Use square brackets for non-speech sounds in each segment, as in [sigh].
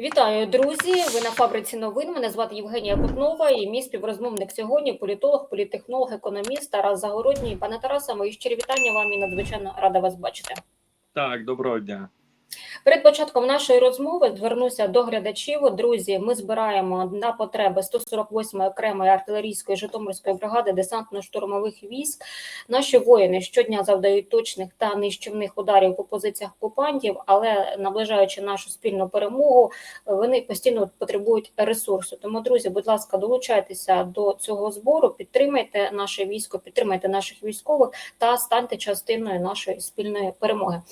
Вітаю, друзі! Ви на фабриці новин. Мене звати Євгенія Кутнова і мій співрозмовник сьогодні політолог, політехнолог, економіст Тарас Загородній. Пане Тарасе, мої щирі вітання вам і надзвичайно рада вас бачити. Так, доброго дня. Перед початком нашої розмови звернуся до глядачів. Друзі, ми збираємо на потреби 148-ї окремої артилерійської Житомирської бригади десантно-штурмових військ. Наші воїни щодня завдають точних та нищівних ударів по позиціях окупантів, але наближаючи нашу спільну перемогу, вони постійно потребують ресурсу. Тому, друзі, будь ласка, долучайтеся до цього збору, підтримайте наше військо, підтримайте наших військових та станьте частиною нашої спільної перемоги.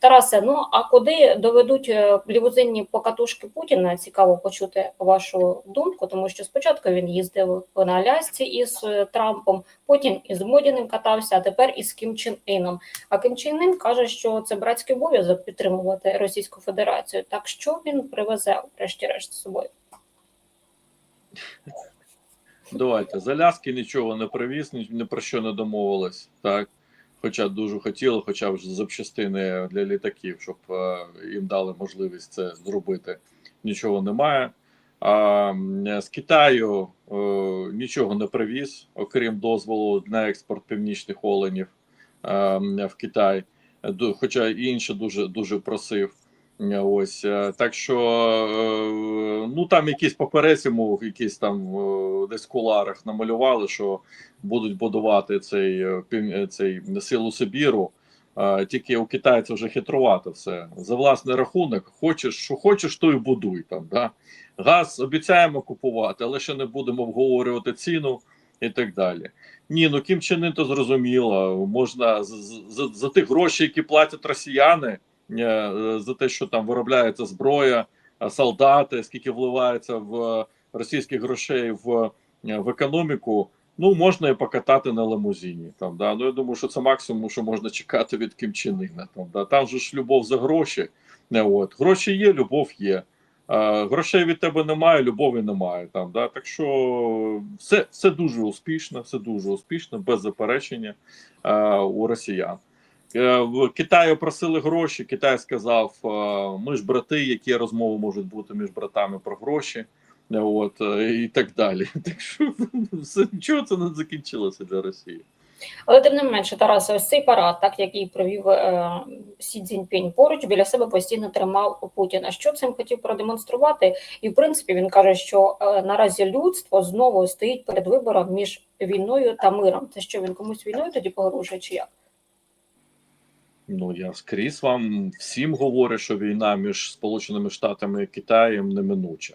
Тарасе, ну а куди доведуть е, лівозинні покатушки Путіна? Цікаво почути вашу думку, тому що спочатку він їздив на Алясці із е, Трампом, потім із Модіним катався, а тепер із Кім Чен Іном. А Ким Чен Ін каже, що це братський обов'язок підтримувати Російську Федерацію. Так що він привезе, врешті-решт, з собою? Давайте з Аляски нічого не привіз, ні, про що не домовились. Так, хоча дуже хотіли, хоча б запчастини для літаків, щоб е, їм дали можливість це зробити. Нічого немає. А з Китаю е, нічого не привіз, окрім дозволу на експорт північних оленів е, в Китай. Хоча інше дуже дуже просив. Ось е, так що е, ну там якісь паперець йому, якісь там е, десь в куларах намалювали, що будуть будувати цей цей силу Сибіру. Тільки у китайців вже хитрувато все за власний рахунок. Хочеш, що хочеш, то і будуй там. Да? Газ обіцяємо купувати, але ще не будемо обговорювати ціну і так далі. Ні, ну Кім Чен то зрозуміло. Можна за, за, за ті гроші, які платять росіяни, за те, що там виробляється зброя, е, солдати, скільки вливається в російських грошей в, е, в економіку. Ну, можна і покатати на лимузині. Там, да? Ну, я думаю, що це максимум, що можна чекати від Іна, Там, да? там же ж любов за гроші. Не, от. Гроші є, любов є. Е, грошей від тебе немає, любові немає. Там, да? Так що все, все дуже успішно, все дуже успішно, без заперечення е, у росіян. Е, В Китаю просили гроші. Китай сказав: е, ми ж брати, які розмови можуть бути між братами про гроші, Е, от і так далі. [laughs] Так що все, нічого це не закінчилося для Росії. Але тим не менше, Тарасе, ось цей парад, так який провів е, Сі Цзіньпінь поруч, біля себе постійно тримав Путіна. Що цим хотів продемонструвати? І в принципі він каже, що е, наразі людство знову стоїть перед вибором між війною та миром. Це що він комусь війною тоді погрожує, чи як? Ну я скрізь вам всім говорю, що війна між Сполученими Штатами і Китаєм неминуча.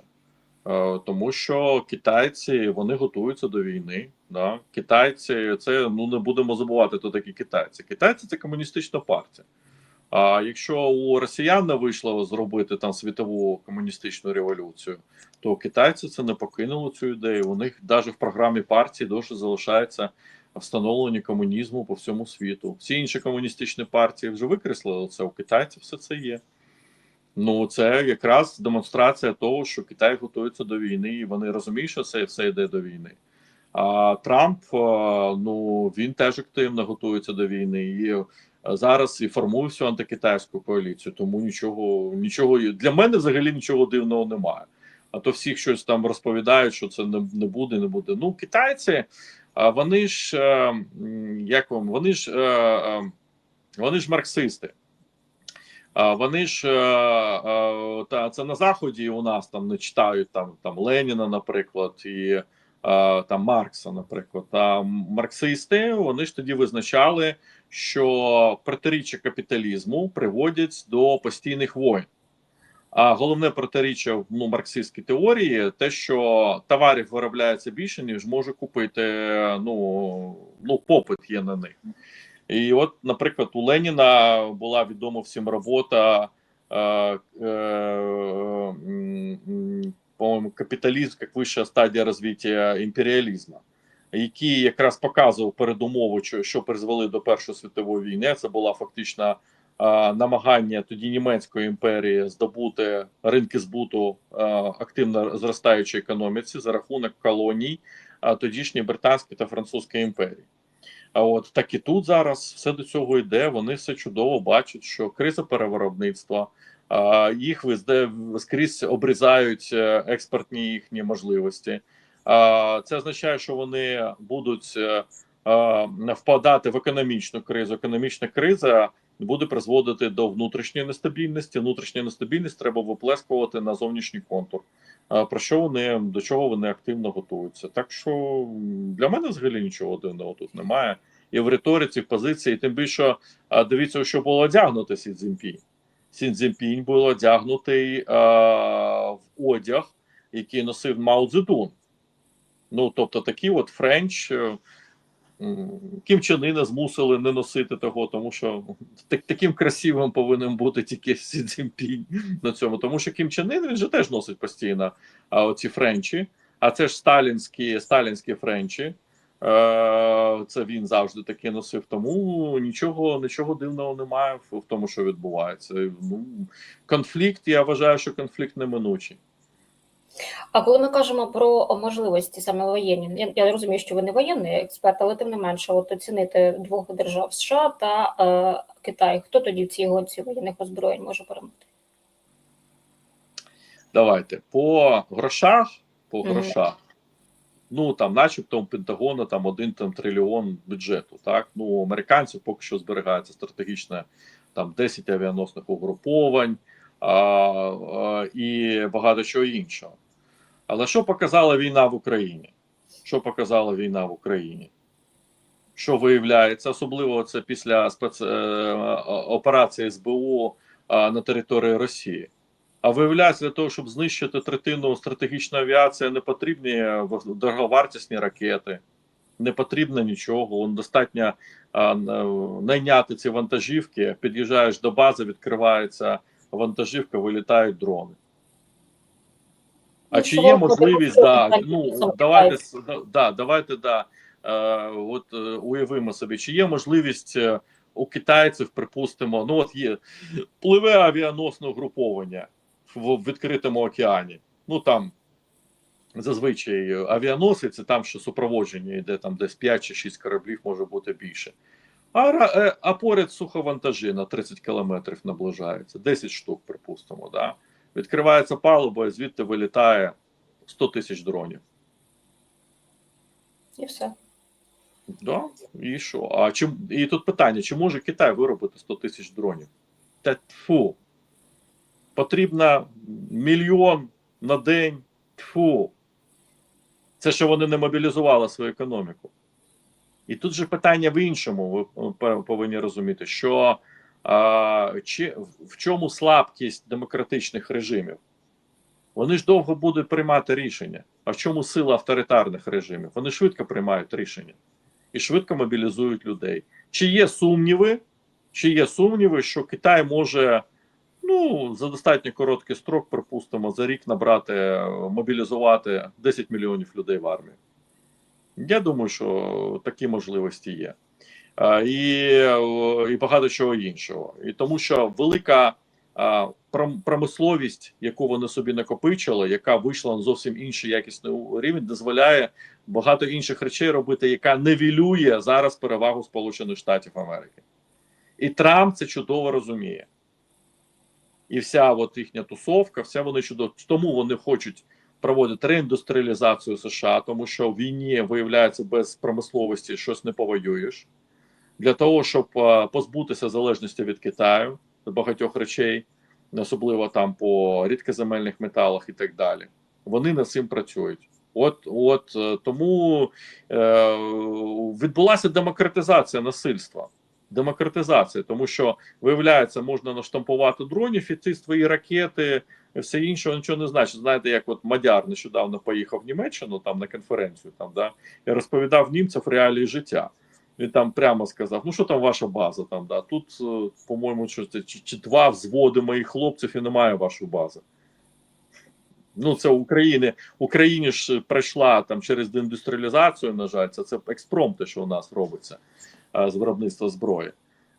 Е, тому що китайці вони готуються до війни. Да? Китайці, це ну не будемо забувати, хто такі китайці. Китайці це комуністична партія. А якщо у росіян не вийшло зробити там світову комуністичну революцію, то китайці це не покинули цю ідею. У них навіть в програмі партії досі залишається встановлення комунізму по всьому світу. Всі інші комуністичні партії вже викреслили це. У китайців все це є. Ну, це якраз демонстрація того, що Китай готується до війни, і вони розуміють, що це все йде до війни. А Трамп, е, ну він теж активно готується до війни і е, зараз і формує всю антикитайську коаліцію. Тому нічого, нічого для мене взагалі нічого дивного немає. А то всіх щось там розповідають, що це не, не буде, не буде. Ну, китайці, вони ж е, як вам, вони ж е, е, вони ж марксисти. Вони ж та це на заході у нас там не читають там там Леніна, наприклад, і там Маркса, наприклад. А марксисти вони ж тоді визначали, що протиріччя капіталізму приводять до постійних воїн. А головне протиріччя в ну, марксистській теорії те, що товарів виробляється більше, ніж може купити. Ну, ну попит є на них. І от, наприклад, у Леніна була відома всім робота, е, е, по-моєму, капіталізм як вища стадія розвиття імперіалізму, який якраз показував передумову, що, призвели до Першої світової війни. Це була фактично намагання тоді німецької імперії здобути ринки збуту е, активно зростаючої економіці за рахунок колоній е, тодішньої британської та французької імперії. А от так і тут зараз все до цього йде. Вони все чудово бачать, що криза перевиробництва, їх везде- скрізь обрізають е, експортні їхні можливості. Це означає, що вони будуть е, е, впадати в економічну кризу. Економічна криза буде призводити до внутрішньої нестабільності. Внутрішня нестабільність треба виплескувати на зовнішній контур. Про що вони до чого вони активно готуються? Так що для мене взагалі нічого дивного тут немає. І в риториці, в позиції, тим більше дивіться, що було одягнуто Сі Цзіньпінь. Сі Цзіньпінь був одягнутий а, в одяг, який носив Мао Цзедун. Ну, тобто, такі от френч. Кім Чен Іна змусили не носити того, тому що так, таким красивим повинен бути тільки Сі Цзіньпінь на цьому. Тому що Кім Чен Ін, він же теж носить постійно а, оці френчі, а це ж сталінські, сталінські френчі. Е, Це він завжди таки носив. Тому нічого, нічого дивного немає в тому, що відбувається. Ну, конфлікт, я вважаю, що конфлікт неминучий. А коли ми кажемо про можливості саме воєнні, я, я розумію, що ви не воєнний експерт, але тим не менше, от оцінити двох держав США та е, Китай, хто тоді в цій гонці воєнних озброєнь може перемогти? Давайте по грошах, по грошах. Ну там, начебто, у Пентагону там один там трильйон бюджету. Так, ну у американців поки що зберігається стратегічне там 10 авіаносних угруповань а, а, і багато чого іншого. Але що показала війна в Україні? Що показала війна в Україні? Що виявляється, особливо це після спец... е, операції СБУ на території Росії. А виявляється, для того, щоб знищити третину стратегічної авіації, не потрібні дороговартісні ракети, не потрібно нічого. Достатньо найняти ці вантажівки. Під'їжджаєш до бази, відкривається вантажівка, вилітають дрони. А Ну, чи є можливість, Що да, ну давайте да, да, давайте да, е, от е, уявимо собі, чи є можливість е, у китайців, припустимо, ну от є пливе авіаносне угруповання в, в відкритому океані. Ну там зазвичай авіаносець, це там ще супроводження йде там десь 5 чи 6 кораблів, може бути більше. А, е, а поряд суховантажі на 30 кілометрів наближаються, 10 штук, припустимо. Да? Відкривається палуба, і звідти вилітає 100 тисяч дронів. І все. Да? І що? А чи, і тут питання: чи може Китай виробити 100 тисяч дронів? Та тфу. Потрібно мільйон на день. Тфу. Це що вони не мобілізували свою економіку. І тут же питання в іншому, ви е, повинні розуміти, що чи, в чому слабкість демократичних режимів? Вони ж довго будуть приймати рішення. А в чому сила авторитарних режимів? Вони швидко приймають рішення і швидко мобілізують людей. Чи є сумніви? Чи є сумніви, що Китай може ну за достатньо короткий строк, припустимо, за рік набрати, мобілізувати 10 мільйонів людей в армію? Я думаю, що такі можливості є. І, і багато чого іншого. І тому що велика промисловість, яку вони собі накопичили, яка вийшла на зовсім інший якісний рівень, дозволяє багато інших речей робити, яка невілює зараз перевагу Сполучених Штатів Америки. І Трамп це чудово розуміє. І вся от їхня тусовка, вся вони чудово. Тому вони хочуть проводити реіндустріалізацію США, тому що в війні виявляється без промисловості щось не повоюєш. Для того, щоб е, позбутися залежності від Китаю багатьох речей, особливо там по рідкоземельних металах і так далі. Вони над цим працюють. От, от е, тому е, відбулася демократизація насильства. Демократизація, тому що виявляється, можна наштампувати дронів, і ці свої ракети, все інше нічого не значить. Знаєте, як от Мадяр нещодавно поїхав в Німеччину там на конференцію, там да і розповідав німцям реалії життя. Він там прямо сказав: ну що там ваша база? Там да тут, е, по-моєму, що це чи, чи два взводи моїх хлопців і немає вашої бази. Ну, це України. Україні ж пройшла там через деіндустріалізацію, на жаль, це, це експромт, те, що у нас робиться е, з виробництва зброї.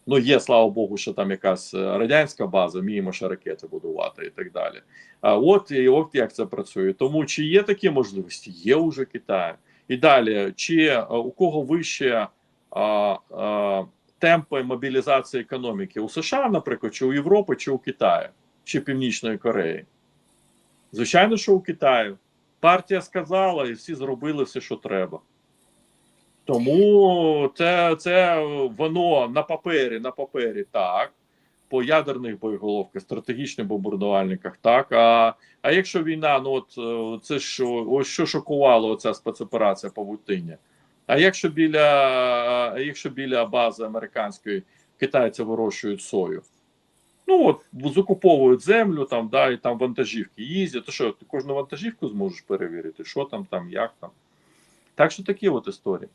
Ну, є, слава Богу, що там якась е, радянська база, вміємо ще ракети будувати і так далі. А от і от як це працює. Тому чи є такі можливості? Є уже Китай. І далі, чи у кого вище темпи мобілізації економіки у США, наприклад, чи у Європи, чи у Китаю? чи Північної Кореї? Звичайно, що у Китаю. Партія сказала, і всі зробили все, що треба. Тому це, це воно на папері, на папері так. По ядерних боєголовках, стратегічних бомбардувальниках, так. А а якщо війна, ну от е, це що, ось що шокувало оця спецоперація Павутиння. А якщо біля, якщо біля бази американської китайці вирощують сою? Ну от закуповують землю, там, да, і там вантажівки їздять. То що, ти кожну вантажівку зможеш перевірити, що там, там, як там. Так що такі от історії.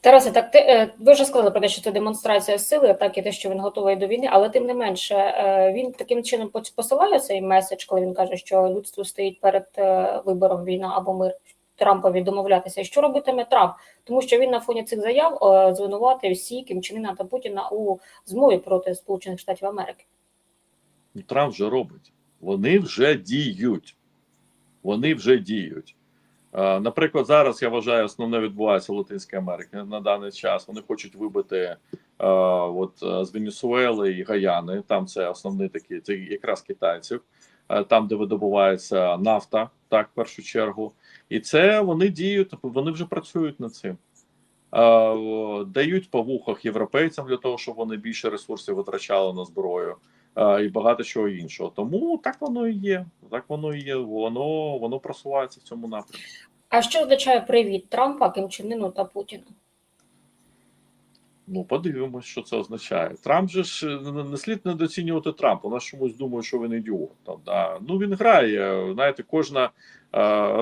Тарасе, так ти е, ви вже сказали про те, що це демонстрація сили, так і те, що він готовий до війни, але тим не менше е, він таким чином посилає цей меседж, коли він каже, що людство стоїть перед е, вибором війна або мир Трампові домовлятися. Що робитиме Трамп? Тому що він на фоні цих заяв е, звинуватив всі Кім Чен Іна та Путіна у змові проти Сполучених Штатів Америки. Ну, Трамп вже робить. Вони вже діють. Вони вже діють. Е, Наприклад, зараз я вважаю, основне відбувається Латинській Америці на даний час. Вони хочуть вибити е, от, з Венесуели і Гаяни. Там це основні такі, це якраз китайців, там, де видобувається нафта, так, в першу чергу. І це вони діють, вони вже працюють над цим. Дають по вухах європейцям для того, щоб вони більше ресурсів витрачали на зброю і багато чого іншого. Тому так воно і є. Так воно і є. Воно воно просувається в цьому напрямку. А що означає привіт Трампа, Кимчинину та Путіну? Ну, подивимось, що це означає. Трамп же ж е, не- слід недооцінювати Трампа. Нас чомусь думає, що він ідіот. Там, да. Ну він грає. Знаєте, кожна е,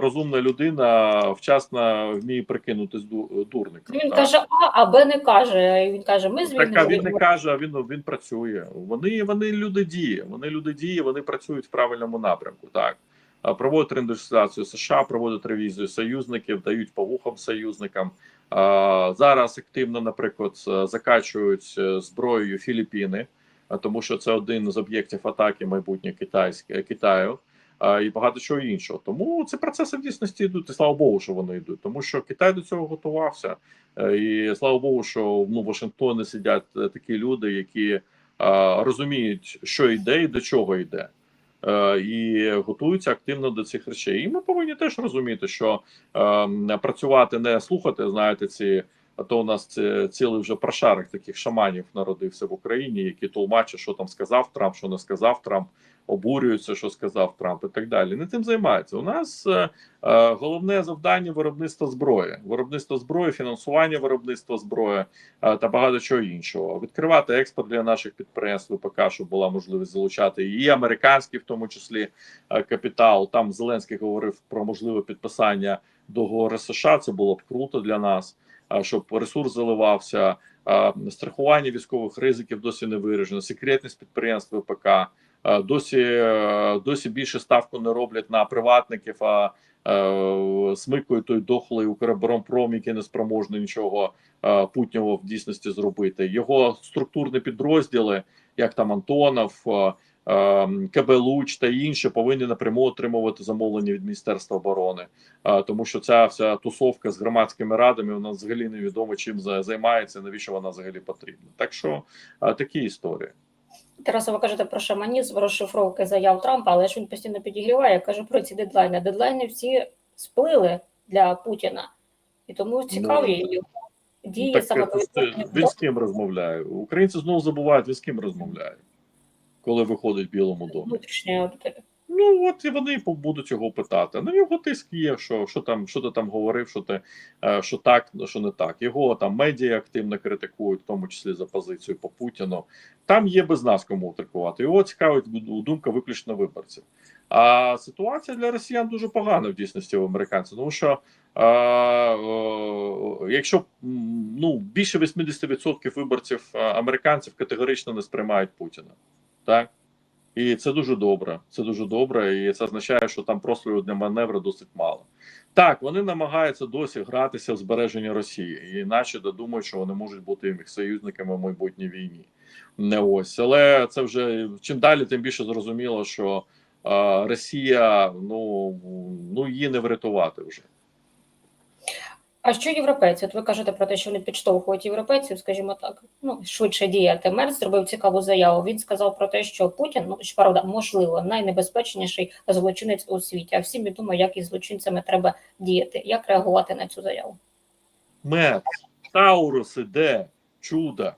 розумна людина вчасно вміє прикинутись ду- дурником. Він да. каже А, а Б не каже. І Він каже, ми з Так, а він не каже, а він, він працює. Вони, вони люди дії. Вони люди дії, вони працюють в правильному напрямку. Так. А, Проводять реіндустріалізацію США, проводять ревізію союзників, дають по вухам союзникам. Зараз активно, наприклад, закачують е, зброєю Філіппіни, тому що це один з об'єктів атаки майбутнє китайське Китаю. І багато чого іншого. Тому ці процеси в дійсності йдуть, і слава Богу, що вони йдуть. Тому що Китай до цього готувався. Е, І слава Богу, що ну, в Вашингтоні сидять е, такі люди, які розуміють, що йде і до чого йде, і готуються активно до цих речей. І ми повинні теж розуміти, що е, працювати не слухати, знаєте, ці. А то у нас цілий вже прошарок таких шаманів народився в Україні, які толмачать, що там сказав Трамп, що не сказав Трамп, обурюються, що сказав Трамп, і так далі. Не тим займаються. У нас е, Е, Головне завдання виробництва зброї, виробництво зброї, фінансування виробництва зброї е, та багато чого іншого. Відкривати експорт для наших підприємств ВПК, щоб була можливість залучати і американський, в тому числі капітал. Там Зеленський говорив про можливе підписання договору США. Це було б круто для нас, щоб ресурс заливався. Страхування військових ризиків досі не виражено, секретність підприємств ВПК. Досі досі більше ставку не роблять на приватників, а смикує той дохлий Укроборонпром, який не спроможний нічого путнього в дійсності зробити. Його структурні підрозділи, як там Антонов, КБ Луч та інші, повинні напряму отримувати замовлення від Міністерства оборони, е, тому що ця вся тусовка з громадськими радами вона взагалі невідомо чим за- займається, навіщо вона взагалі потрібна. Так що е, такі історії. Тарасе, ви кажете про шаманізм, розшифровки заяв Трампа, але ж він постійно підігріває, каже про ці дедлайни. Дедлайни всі сплили для Путіна, і тому цікаві його дії Ну, так, саме це- він з ким розмовляє? Українці знову забувають, він з ким розмовляє, коли виходить в Білому домі. Ну от і вони будуть його питати. Ну його тиск є, що що там, що ти там говорив, що ти е, що так, що не так. Його там медіа активно критикують, в тому числі за позицію по Путіну. Там є без нас кому критикувати. Його цікавить думка виключно виборців. А ситуація для росіян дуже погана в дійсності в американців, тому що е, е, якщо ну більше 80% виборців е, американців категорично не сприймають Путіна, так. І це дуже добре. Це дуже добре, і це означає, що там простору для маневру досить мало. Так, вони намагаються досі гратися в збереження Росії, і наче додумують, що вони можуть бути їх союзниками в майбутній війні. Не ось, але це вже чим далі, тим більше зрозуміло, що е, Росія ну, ну її не врятувати вже. А що європейці? От ви кажете про те, що вони підштовхують європейців, скажімо так, ну швидше діяти. Мерц зробив цікаву заяву. Він сказав про те, що Путін, ну правда, можливо, найнебезпечніший злочинець у світі. А всім відомо, як із злочинцями треба діяти. Як реагувати на цю заяву? Мец, Таурус іде, чудо.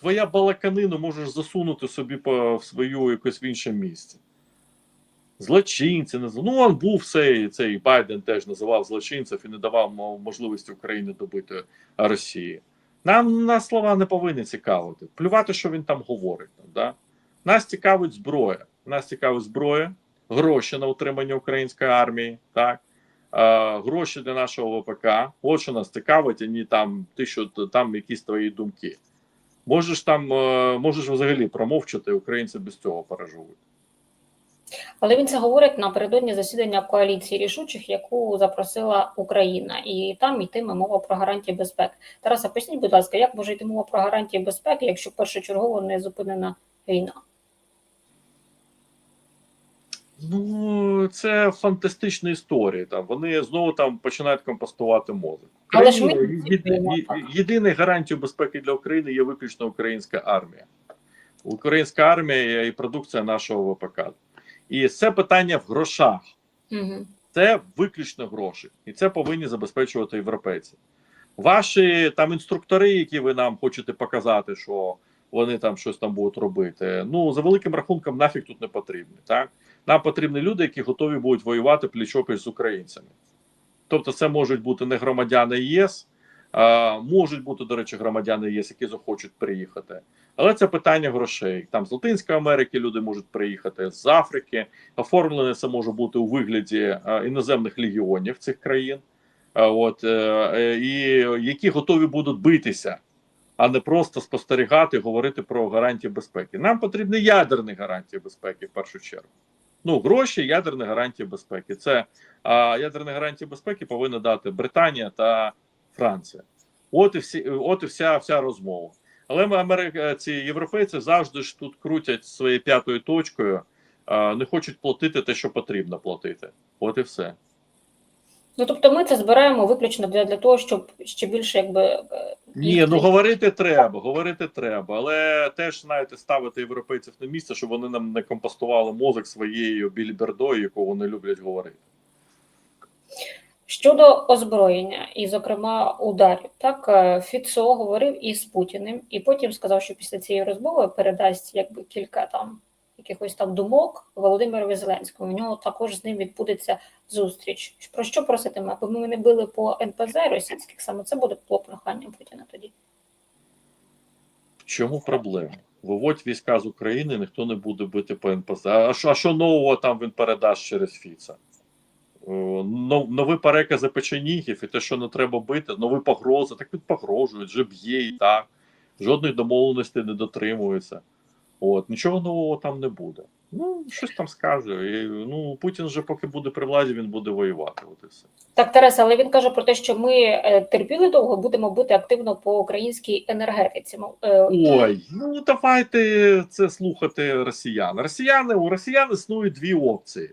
Твоя балаканину можеш засунути собі по в свою якось в інше місце. Злочинці, ну він був цей, цей Байден теж називав злочинців і не давав можливості Україні добити Росії. Нам на слова не повинні цікавити. Плювати, що він там говорить. Там, да? Нас цікавить зброя. Нас цікавить зброя, гроші на утримання української армії, так? е, гроші для нашого ВПК. От що нас цікавить, а не там ти що там якісь твої думки. Можеш там, е, можеш взагалі промовчати, українці без цього переживуть. Але він це говорить напередодні засідання коаліції рішучих, яку запросила Україна, і там йтиме мова про гарантії безпеки. Тараса, поясніть, будь ласка, як може йти мова про гарантії безпеки, якщо першочергово не зупинена війна? Ну, це фантастична історія. Там вони знову там починають компостувати мозок. Але ж ми єдиною гарантією безпеки для України є виключно українська армія. Українська армія і продукція нашого ВПК. І це питання в грошах. Угу. Це виключно гроші, і це повинні забезпечувати європейці. Ваші там інструктори, які ви нам хочете показати, що вони там щось там будуть робити. Ну за великим рахунком, нафіг тут не потрібні. Так нам потрібні люди, які готові будуть воювати пліч-опліч з українцями. Тобто, це можуть бути не громадяни ЄС, а можуть бути, до речі, громадяни ЄС, які захочуть приїхати. Але це питання грошей. Там з Латинської Америки люди можуть приїхати з Африки. Оформлене це може бути у вигляді е, іноземних легіонів цих країн, Е, от е, і які готові будуть битися, а не просто спостерігати, говорити про гарантії безпеки. Нам потрібні ядерні гарантії безпеки в першу чергу. Ну, гроші, ядерні гарантії безпеки. Це а ядерні гарантії безпеки повинна дати Британія та Франція. От і всі, от і вся, вся розмова. Але ми Америка, ці європейці завжди ж тут крутять своєю п'ятою точкою, не хочуть платити те, що потрібно платити. От і все. Ну тобто, ми це збираємо виключно для, для того, щоб ще більше якби е, Ні, ну говорити треба, говорити треба, але теж знаєте, ставити європейців на місце, щоб вони нам не компостували мозок своєю білібердою, яку вони люблять говорити. Щодо озброєння, і, зокрема, ударів, так е, Фіцо говорив із Путіним, і потім сказав, що після цієї розмови передасть якби кілька там якихось там думок Володимирові Зеленському. У нього також з ним відбудеться зустріч. Про що проситиме? Аби ми не били по НПЗ російських, саме це буде по проханням Путіна тоді. Чому проблема? Виводь війська з України, ніхто не буде бити по НПЗ. А що, а що нового там він передасть через Фіца? О, Нові перекази печенігів і те, що не треба бити, нові погрози, так він погрожує, вже б'є і так. Жодної домовленості не дотримується. От, нічого нового там не буде. Ну, щось там скаже. І, ну, Путін же, поки буде при владі, він буде воювати. От і все. Так, Тарас, але він каже про те, що ми е, терпіли довго, будемо бити активно по українській енергетиці. Е, Ой, ну давайте це слухати росіян. Росіяни у росіян існують дві опції.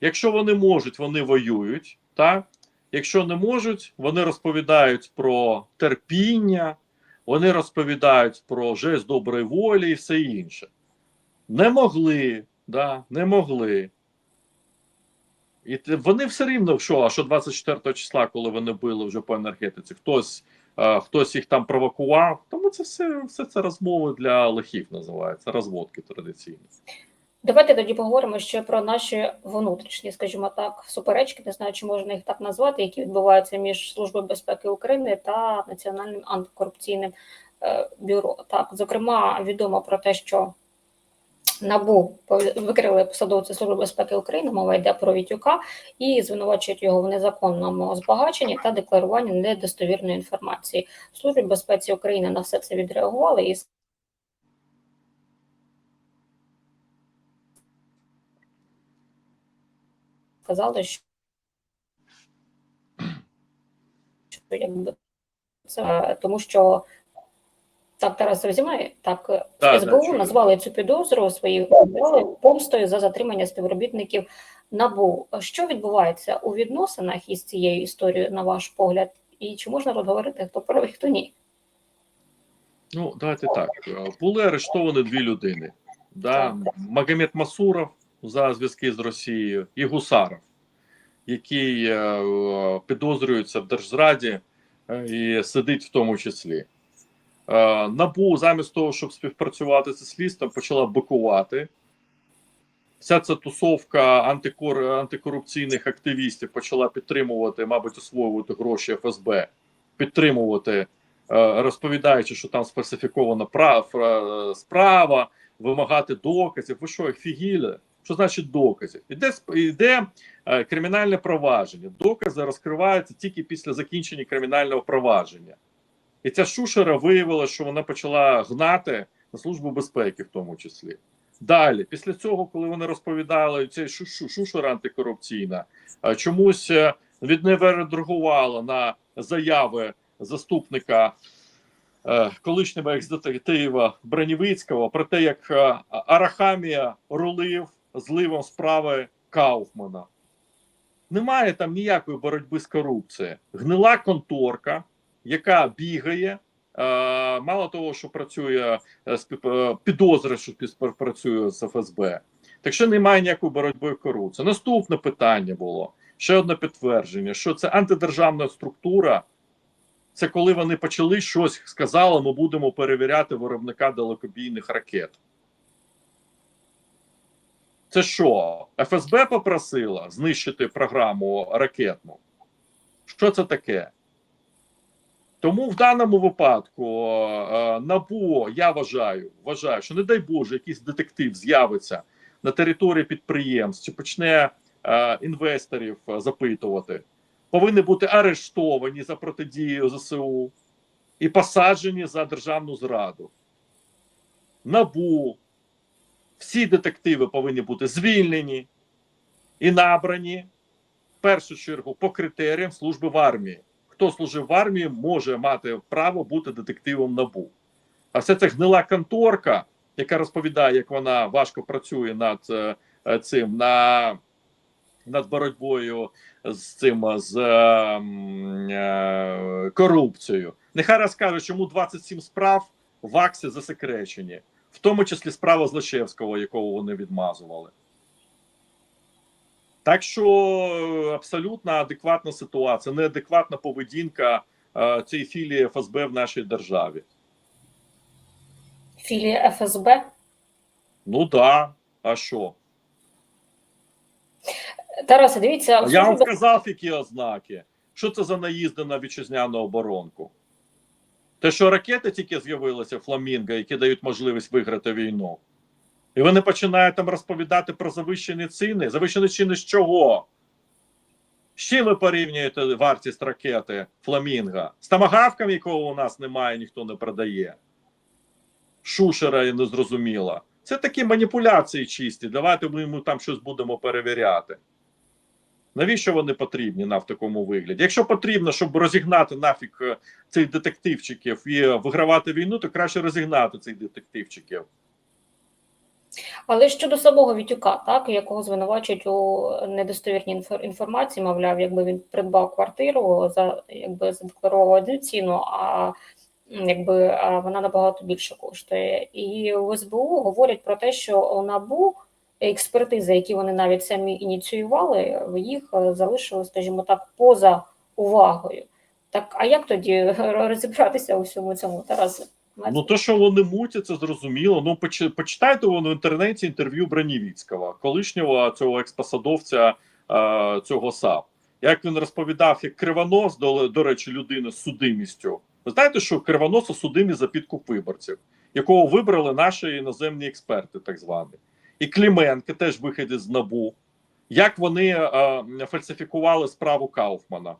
Якщо вони можуть, вони воюють, так? Якщо не можуть, вони розповідають про терпіння, вони розповідають про жест доброї волі і все інше. Не могли, да, не могли. І вони все рівно, що, а що 24 числа, коли вони били вже по енергетиці, хтось е, хтось їх там провокував. Тому це все, все це розмови для лихів називається, розводки традиційні. Давайте тоді поговоримо ще про наші внутрішні, скажімо так, суперечки, не знаю, чи можна їх так назвати, які відбуваються між Службою безпеки України та Національним антикорупційним е, бюро. Так, зокрема, відомо про те, що НАБУ викрили посадовця Служби безпеки України, мова йде про Вітюка, і звинувачують його в незаконному збагаченні та декларуванні недостовірної інформації. Службі безпеці України на все це відреагували і сказали, що якби це тому, що Так, Тарас мною. Так, Так, СБУ чую. назвали цю підозру своїх помстою за затримання співробітників НАБУ. Що відбувається у відносинах із цією історією, на ваш погляд? І чи можна тут говорити, хто правий, хто ні? Ну, давайте так. Були арештовані дві людини: да? Магомед Масуров за зв'язки з Росією і Гусаров, який е, е, підозрюється в держзраді е, і сидить в тому числі. Набу замість того, щоб співпрацювати зі слідством, почала бикувати. Вся ця тусовка антикор... антикорупційних активістів почала підтримувати, мабуть, освоювати гроші ФСБ, підтримувати розповідаючи, що там сфальсифікована прав, справа, вимагати доказів. Ви що, офігіли? Що значить доказів? Іде, іде е, кримінальне провадження. Докази розкриваються тільки після закінчення кримінального провадження. І ця шушера виявила, що вона почала гнати на службу безпеки, в тому числі. Далі, після цього, коли вони розповідали, шу- шушера антикорупційна, е, чомусь е, від не відреагувала на заяви заступника е, колишнього екс-детектива Бронєвицького про те, як Арахамія рулив зливом справи Кауфмана. Немає там ніякої боротьби з корупцією. Гнила конторка, яка бігає. е, Мало того, що працює е, е, підозри, що співпрацює з ФСБ. Так що немає ніякої боротьби з корупцією. Наступне питання було ще одне підтвердження: що це антидержавна структура. Це коли вони почали щось сказали, ми будемо перевіряти виробника далекобійних ракет. Це що? ФСБ попросила знищити програму ракетну? Що це таке? Тому в даному випадку е, НАБУ, я вважаю, вважаю, що не дай Боже, якийсь детектив з'явиться на території підприємств чи почне е, інвесторів запитувати, повинні бути арештовані за протидію ЗСУ і посаджені за державну зраду. НАБУ, всі детективи повинні бути звільнені і набрані в першу чергу по критеріям служби в армії. Хто служив в армії, може мати право бути детективом НАБУ. А все це гнила конторка, яка розповідає, як вона важко працює над е, е, цим на, над боротьбою з цим з е, е, корупцією. Нехай розкаже, чому 27 справ в АКСі засекречені, в тому числі справа Злочевського, якого вони відмазували. Так що е, абсолютно адекватна ситуація, неадекватна поведінка е, цієї філії ФСБ в нашій державі. Філія ФСБ. Ну да, а що? Тарасе, дивіться, Я вам сказав, які ознаки. Що це за наїзди на вітчизняну оборонку? Те, що ракети тільки з'явилися фламінго, які дають можливість виграти війну. І вони починають там розповідати про завищені ціни. Завищені ціни з чого? З чим ви порівнюєте вартість ракети Фламінго? З тамагавком, якого у нас немає, ніхто не продає. Шушера і незрозуміла. Це такі маніпуляції чисті. Давайте ми йому там щось будемо перевіряти. Навіщо вони потрібні на в такому вигляді? Якщо потрібно, щоб розігнати нафіг е, цих детективчиків і вигравати війну, то краще розігнати цих детективчиків. Але щодо самого Вітюка, так якого звинувачують у недостовірній інфо- інформації, мовляв, якби він придбав квартиру за якби задекларував одну ціну, а якби вона набагато більше коштує. І у СБУ говорять про те, що у НАБУ експертизи, які вони навіть самі ініціювали, їх е, залишили, скажімо так, поза увагою. Так, а як тоді [laughs] розібратися у всьому цьому, Тарасе? Ну, то, що вони мутять, це зрозуміло. Ну, почитайте воно в інтернеті інтерв'ю Бранівіцького, колишнього цього експосадовця е, цього САП. Як він розповідав, як Кривонос, до, до речі, людина з судимістю. Ви знаєте, що Кривонос судимі за підкуп виборців, якого вибрали наші іноземні експерти, так звані. І Кліменко теж виходить з НАБУ. Як вони е, фальсифікували справу Кауфмана?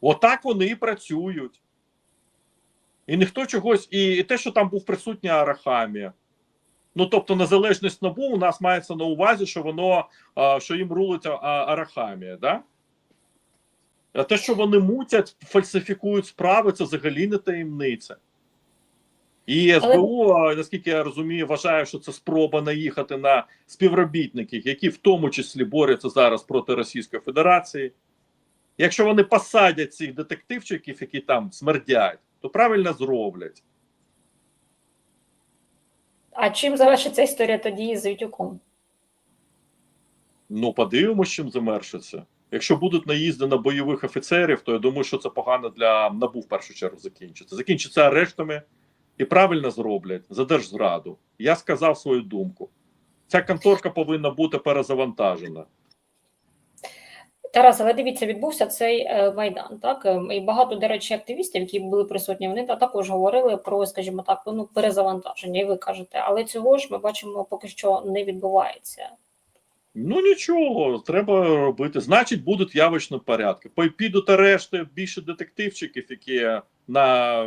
Отак вони і працюють. І ніхто чогось, і, і те, що там був присутній Арахамія. Ну, тобто, незалежність НАБУ у нас мається на увазі, що воно а, що їм рулить Арахамія, да? А те, що вони мутять, фальсифікують справи, це взагалі не таємниця. І СБУ, а, наскільки я розумію, вважає, що це спроба наїхати на співробітників, які в тому числі борються зараз проти Російської Федерації. Якщо вони посадять цих детективчиків, які там смердять, то правильно зроблять. А чим завершиться історія тоді з Вітюком? Ну, подивимось, чим замершиться. Якщо будуть наїзди на бойових офіцерів, то я думаю, що це погано для НАБУ в першу чергу закінчиться. Закінчиться арештами і правильно зроблять за держзраду. Я сказав свою думку. Ця конторка повинна бути перезавантажена. Тарас, але дивіться, відбувся цей е, майдан. Так Е, і багато, до речі, активістів, які були присутні, вони також говорили про, скажімо так, ну перезавантаження. І ви кажете, але цього ж ми бачимо, поки що не відбувається. Ну нічого, треба робити. Значить, будуть явочні порядки. Підуть арешти більше детективчиків, які на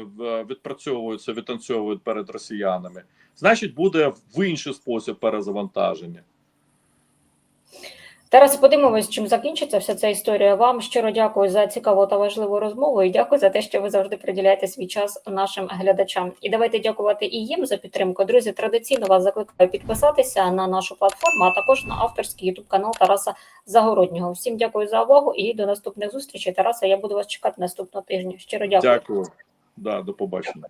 відпрацьовуються, відтанцьовують перед росіянами. Значить, буде в інший спосіб перезавантаження. Тарас, подивимось, чим закінчиться вся ця історія. Вам щиро дякую за цікаву та важливу розмову і дякую за те, що ви завжди приділяєте свій час нашим глядачам. І давайте дякувати і їм за підтримку. Друзі, традиційно вас закликаю підписатися на нашу платформу, а також на авторський ютуб канал Тараса Загороднього. Всім дякую за увагу і до наступних зустрічей. Тараса, я буду вас чекати наступного тижня. Щиро дякую. Дякую. Да, до побачення.